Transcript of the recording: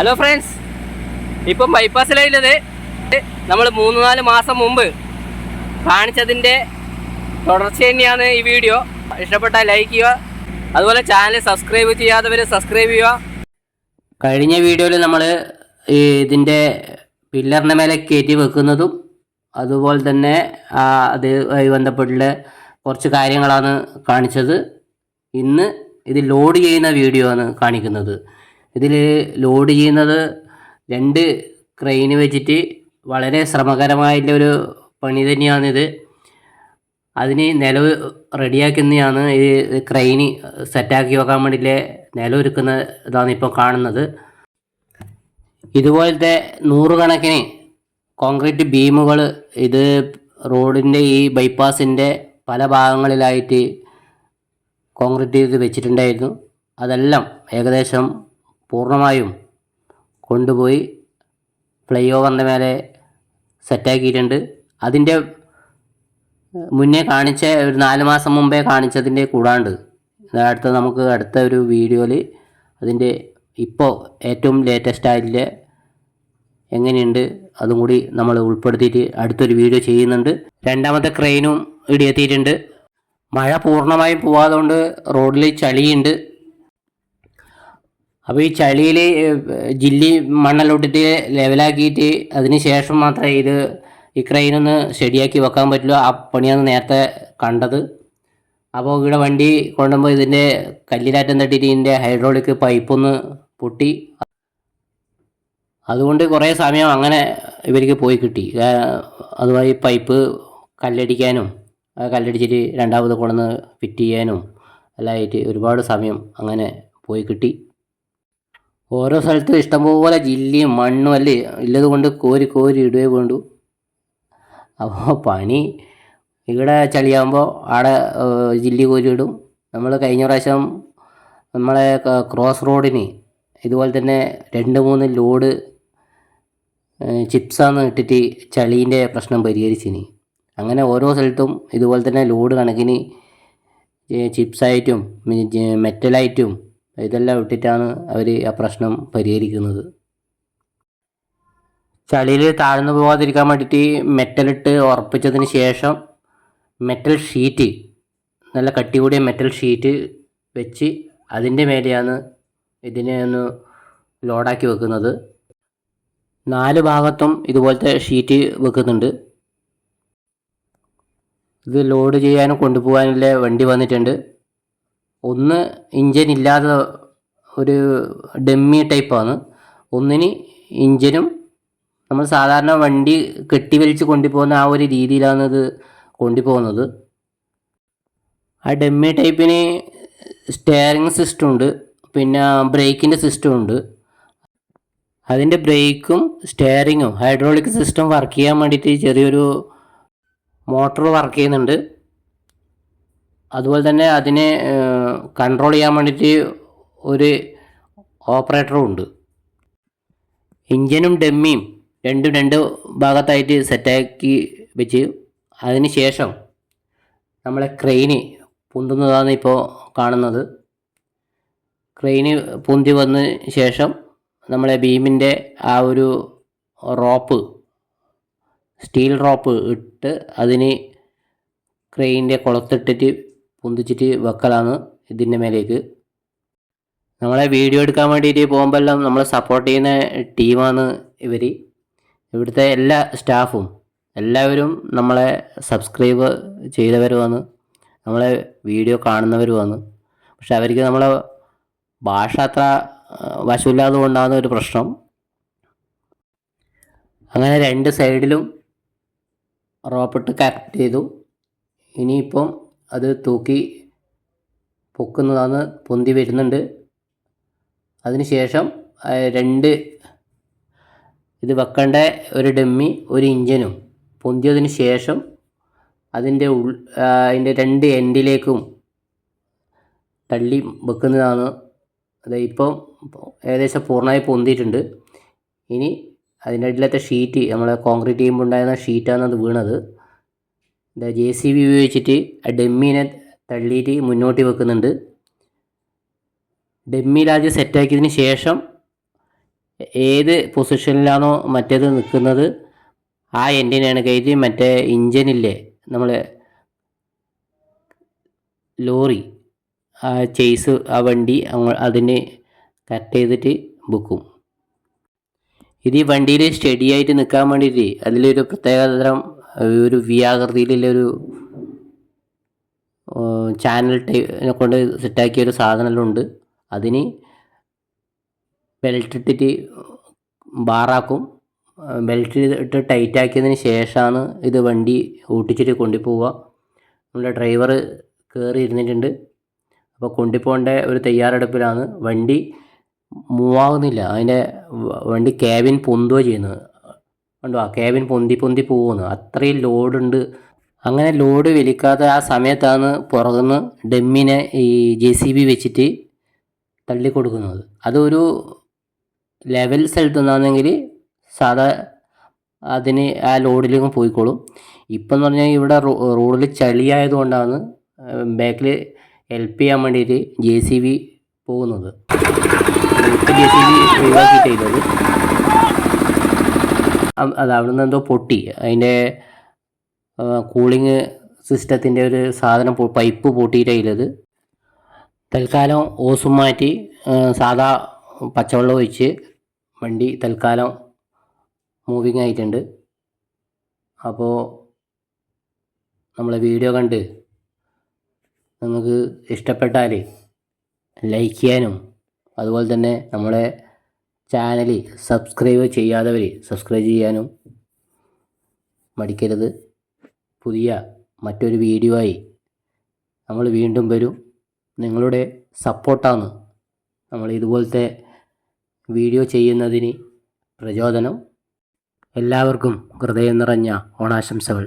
Hello friends ഇപ്പം ബൈപ്പാസിലുള്ളത് നമ്മൾ മൂന്ന് നാല് മാസം മുമ്പ് കാണിച്ചതിന്റെ തുടർച്ച തന്നെയാണ് ഈ വീഡിയോ. ഇഷ്ടപ്പെട്ടാൽ ലൈക്ക് ചെയ്യുക. അതുപോലെ ചാനൽ സബ്സ്ക്രൈബ് ചെയ്യാത്തവർ സബ്സ്ക്രൈബ് ചെയ്യുക. കഴിഞ്ഞ വീഡിയോയിൽ നമ്മൾ ഇതിന്റെ പില്ലറിന്റെ മേലെ കയറ്റി വെക്കുന്നതും അതുപോലെ തന്നെ അതുമായി ബന്ധപ്പെട്ടുള്ള കുറച്ച് കാര്യങ്ങളാണ് കാണിച്ചത്. ഇന്ന് ഇത് ലോഡ് ചെയ്യുന്ന വീഡിയോ ആണ് കാണിക്കുന്നത്. ഇതിൽ ലോഡ് ചെയ്യുന്നത് രണ്ട് ക്രെയിന് വെച്ചിട്ട് വളരെ ശ്രമകരമായിട്ടുള്ള ഒരു പണി തന്നെയാണിത്. അതിന് നിലവ് റെഡിയാക്കുന്നതാണ് ഈ ക്രെയിന് സെറ്റാക്കി വെക്കാൻ വേണ്ടിയിട്ട് നിലവൊരുക്കുന്ന ഇതാണ് ഇപ്പോൾ കാണുന്നത്. ഇതുപോലത്തെ നൂറുകണക്കിന് കോൺക്രീറ്റ് ബീമുകൾ ഇത് റോഡിന്റെ ഈ ബൈപ്പാസിന്റെ പല ഭാഗങ്ങളിലായിട്ട് കോൺക്രീറ്റ് ചെയ്ത് വെച്ചിട്ടുണ്ടായിരുന്നു. അതെല്ലാം ഏകദേശം പൂർണമായും കൊണ്ടുപോയി ഫ്ലൈ ഓവറിന്റെ മേലെ സെറ്റാക്കിയിട്ടുണ്ട് അതിന്റെ മുന്നേ കാണിച്ച ഒരു നാല് മാസം മുമ്പേ കാണിച്ചതിന്റെ കൂടാണ്ട്. അടുത്ത നമുക്ക് അടുത്ത ഒരു വീഡിയോയിൽ അതിന്റെ ഇപ്പോൾ ഏറ്റവും ലേറ്റസ്റ്റ് ആയിട്ടുള്ള എങ്ങനെയുണ്ട് അതും കൂടി നമ്മൾ ഉൾപ്പെടുത്തിയിട്ട് അടുത്തൊരു വീഡിയോ ചെയ്യുന്നുണ്ട്. രണ്ടാമത്തെ ക്രെയിനും ഇടിയെത്തിയിട്ടുണ്ട്. മഴ പൂർണമായും പോവാതുകൊണ്ട് റോഡിൽ ചളിയുണ്ട്. അപ്പോൾ ഈ ചളിയിൽ ജില്ലി മണ്ണെല്ലോട്ടിട്ട് ലെവലാക്കിയിട്ട് അതിന് ശേഷം മാത്രമേ ഇത് ഈ ക്രെയിനൊന്ന് ശരിയാക്കി വെക്കാൻ പറ്റുള്ളൂ ആ പണിയാണ് നേരത്തെ കണ്ടത്. അപ്പോൾ ഇവിടെ വണ്ടി കൊണ്ടുപോകുമ്പോൾ ഇതിന്റെ കല്ലിലാറ്റം തട്ടിയിട്ട് ഇതിന്റെ ഹൈഡ്രോളിക് പൈപ്പൊന്ന് പൊട്ടി. അതുകൊണ്ട് കുറേ സമയം അങ്ങനെ ഇവർക്ക് പോയി കിട്ടി. അതുമായി പൈപ്പ് കല്ലടിക്കാനും കല്ലടിച്ചിട്ട് രണ്ടാമത് കൊണ്ടുവന്ന് ഫിറ്റ് ചെയ്യാനും എല്ലാം ആയിട്ട് ഒരുപാട് സമയം അങ്ങനെ പോയി കിട്ടി. ഓരോ സ്ഥലത്തും ഇഷ്ടംപോലെ ജില്ലയും മണ്ണും അല്ലേ ഉള്ളത് കൊണ്ട് കോരി കോരി ഇടുകയെ വേണ്ടു. അപ്പോൾ പണി ഇവിടെ ചളിയാകുമ്പോൾ ഏഹ്, ജില്ലി കോരി ഇടും. നമ്മൾ കഴിഞ്ഞ പ്രാവശ്യം നമ്മളെ ക്രോസ് റോഡിന് ഇതുപോലെ തന്നെ രണ്ട് മൂന്ന് ലോഡ് ചിപ്സാന്ന് ഇട്ടിട്ട് ചളീന്റെ പ്രശ്നം പരിഹരിച്ചിനി. അങ്ങനെ ഓരോ സ്ഥലത്തും ഇതുപോലെ തന്നെ ലോഡ് കണക്കിന് ചിപ്സായിട്ടും മെറ്റലായിട്ടും ഇതെല്ലാം ഇട്ടിട്ടാണ് അവർ ആ പ്രശ്നം പരിഹരിക്കുന്നത്. ചളിയിൽ താഴ്ന്നു പോകാതിരിക്കാൻ വേണ്ടിയിട്ട് മെറ്റലിട്ട് ഉറപ്പിച്ചതിന് ശേഷം മെറ്റൽ ഷീറ്റ് നല്ല കട്ടി കൂടിയ മെറ്റൽ ഷീറ്റ് വെച്ച് അതിന്റെ മേലെയാണ് ഇതിനെ ഒന്ന് ലോഡാക്കി വെക്കുന്നത്. നാല് ഭാഗത്തും ഇതുപോലത്തെ ഷീറ്റ് വെക്കുന്നുണ്ട്. ഇത് ലോഡ് ചെയ്യാനും കൊണ്ടുപോകാനുള്ള വണ്ടി വന്നിട്ടുണ്ട്. ഒന്ന് ഇഞ്ചിൻ ഇല്ലാതെ ഒരു ഡെമ്മി ടൈപ്പാണ് ഒന്നിന് ഇഞ്ചിനും നമ്മൾ സാധാരണ വണ്ടി കെട്ടിവലിച്ച് കൊണ്ടുപോകുന്ന ആ ഒരു രീതിയിലാണ് ഇത് കൊണ്ടുപോകുന്നത്. ആ ഡെമ്മി ടൈപ്പിന് സ്റ്റെയറിങ് സിസ്റ്റം ഉണ്ട് പിന്നെ ബ്രേക്കിന്റെ സിസ്റ്റം ഉണ്ട്. അതിന്റെ ബ്രേക്കും സ്റ്റെയറിങ്ങും ഹൈഡ്രോളിക് സിസ്റ്റം വർക്ക് ചെയ്യാൻ വേണ്ടിയിട്ട് ചെറിയൊരു മോട്ടോർ വർക്ക് ചെയ്യുന്നുണ്ട്. അതുപോലെ തന്നെ അതിനെ കൺട്രോൾ ചെയ്യാൻ വേണ്ടിയിട്ട് ഒരു ഓപ്പറേറ്ററും ഉണ്ട്. എഞ്ചിനും ഡെമ്മിയും രണ്ടും രണ്ട് ഭാഗത്തായിട്ട് സെറ്റാക്കി വെച്ച് അതിന് ശേഷം നമ്മളെ ക്രെയിന് പൊന്തുന്നതാണ് ഇപ്പോൾ കാണുന്നത്. ക്രെയിന് പൊന്തി വന്ന ശേഷം നമ്മളെ ബീമിന്റെ ആ ഒരു റോപ്പ് സ്റ്റീൽ റോപ്പ് ഇട്ട് അതിന് ക്രെയിനിന്റെ കുളത്തിട്ടിട്ട് പൊന്തിച്ചിട്ട് വെക്കലാണ്. ഇതിന്റെ മേലേക്ക്. നമ്മളെ വീഡിയോ എടുക്കാൻ വേണ്ടിയിട്ട് പോകുമ്പോഴെല്ലാം നമ്മളെ സപ്പോർട്ട് ചെയ്യുന്ന ടീമാണ് ഇവർ ഇവിടുത്തെ എല്ലാ സ്റ്റാഫും എല്ലാവരും നമ്മളെ സബ്സ്ക്രൈബ് ചെയ്തവരുമാണ്. നമ്മളെ വീഡിയോ കാണുന്നവരുമാണ്. പക്ഷെ അവർക്ക് നമ്മളെ ഭാഷ അത്ര വശമില്ലാതെ ഒരു പ്രശ്നം. അങ്ങനെ രണ്ട് സൈഡിലും റോപ്പിട്ട് കറക്റ്റ് ചെയ്തു. ഇനിയിപ്പം അത് തൂക്കി പൊക്കുന്നതാണ് പൊന്തി വരുന്നുണ്ട്. അതിനുശേഷം ശേഷം രണ്ട് ഇത് വെക്കേണ്ട ഒരു ഡമ്മി ഒരു ഇഞ്ചിനും പൊന്തിയതിന് ശേഷം അതിന്റെ ഉൾ അതിന്റെ രണ്ട് എൻഡിലേക്കും തള്ളി വെക്കുന്നതാണ്. അത് ഇപ്പം ഏകദേശം പൂർണമായി പൊന്തിയിട്ടുണ്ട്. ഇനി അതിന്റെ അടിയിലത്തെ ഷീറ്റ് നമ്മളെ കോൺക്രീറ്റ് ചെയ്യുമ്പോൾ ഉണ്ടായിരുന്ന ഷീറ്റാണ് അത് വീണത്. ജെ സി ബി ഉപയോഗിച്ചിട്ട് ആ ഡമ്മീനെ തള്ളിയിട്ട് മുന്നോട്ട് വെക്കുന്നുണ്ട്. ഡെമ്മി രാജ് സെറ്റാക്കിയതിന് ശേഷം ഏത് പൊസിഷനിലാണോ മറ്റേത് നിൽക്കുന്നത് ആ എൻഡിനാണ് കയറ്റി മറ്റേ ഇഞ്ചനില്ലേ നമ്മൾ ലോറി ആ ചേസ് ആ വണ്ടി അതിന് കട്ട് ചെയ്തിട്ട് ബുക്കും ഇത് ഈ വണ്ടിയിൽ സ്റ്റഡി ആയിട്ട് നിൽക്കാൻ വേണ്ടിയിട്ട് അതിലൊരു പ്രത്യേകതരം ഒരു വി ആകൃതിയിലുള്ളൊരു ചാനൽ ടൈപ്പിനെ കൊണ്ട് സെറ്റാക്കിയ ഒരു സാധനമെല്ലാം ഉണ്ട് അതിന് ബെൽറ്റ് ഇട്ടിട്ട് ബാറാക്കും. ബെൽറ്റ് ഇട്ട് ടൈറ്റ് ആക്കിയതിന് ശേഷമാണ് ഇത് വണ്ടി ഓട്ടിച്ചിട്ട് കൊണ്ടുപോവുക. നമ്മുടെ ഡ്രൈവർ കയറി ഇരുന്നിട്ടുണ്ട് അപ്പോൾ കൊണ്ടുപോകേണ്ട ഒരു തയ്യാറെടുപ്പിലാണ് വണ്ടി മൂവാകുന്നില്ല അതിന്റെ വണ്ടി ക്യാബിൻ പൊന്തുക ചെയ്യുന്നത്. കണ്ടോ? ആ ക്യാബിൻ പൊന്തി പൊന്തി പോകുന്നു അത്രയും ലോഡുണ്ട് അങ്ങനെ ലോഡ് വലിക്കാത്ത ആ സമയത്താണ് പുറകുന്ന് ഡെമ്മിനെ ഈ ജെ സി ബി വെച്ചിട്ട് തള്ളിക്കൊടുക്കുന്നത്. അതൊരു ലെവൽ സ്ഥലത്ത് നിന്നാണെങ്കിൽ സാധാ അതിന് ആ ലോഡിലേക്ക് പോയിക്കോളും. ഇപ്പം എന്ന് പറഞ്ഞാൽ ഇവിടെ റോഡിൽ ചളിയായതുകൊണ്ടാണ് ബാക്കിൽ ഹെൽപ്പ് ചെയ്യാൻ വേണ്ടിയിട്ട് ജെ സി ബി പോകുന്നത്. ജെ സി ബി ഒഴിവാക്കിയിട്ടില്ലത് അത് അവിടെ നിന്ന് എന്തോ പൊട്ടി. അതിന്റെ കൂളിങ് സിസ്റ്റത്തിന്റെ ഒരു സാധനം പൈപ്പ് പൂട്ടിയിട്ടതിലത് തൽക്കാലം ഓസും മാറ്റി സാധാ പച്ചവെള്ളം ഒഴിച്ച് വണ്ടി തൽക്കാലം മൂവിങ് ആയിട്ടുണ്ട്. അപ്പോൾ നമ്മളെ വീഡിയോ കണ്ട് നിങ്ങൾക്ക് ഇഷ്ടപ്പെട്ടാൽ ലൈക്ക് ചെയ്യാനും അതുപോലെ തന്നെ നമ്മളെ ചാനൽ സബ്സ്ക്രൈബ് ചെയ്യാത്തവർ സബ്സ്ക്രൈബ് ചെയ്യാനും മടിക്കരുത്. പുതിയ മറ്റൊരു വീഡിയോ ആയി നമ്മൾ വീണ്ടും വരും. നിങ്ങളുടെ സപ്പോർട്ടാണ് നമ്മൾ ഇതുപോലത്തെ വീഡിയോ ചെയ്യുന്നതിന് പ്രചോദനം. എല്ലാവർക്കും ഹൃദയം നിറഞ്ഞ ഓണാശംസകൾ.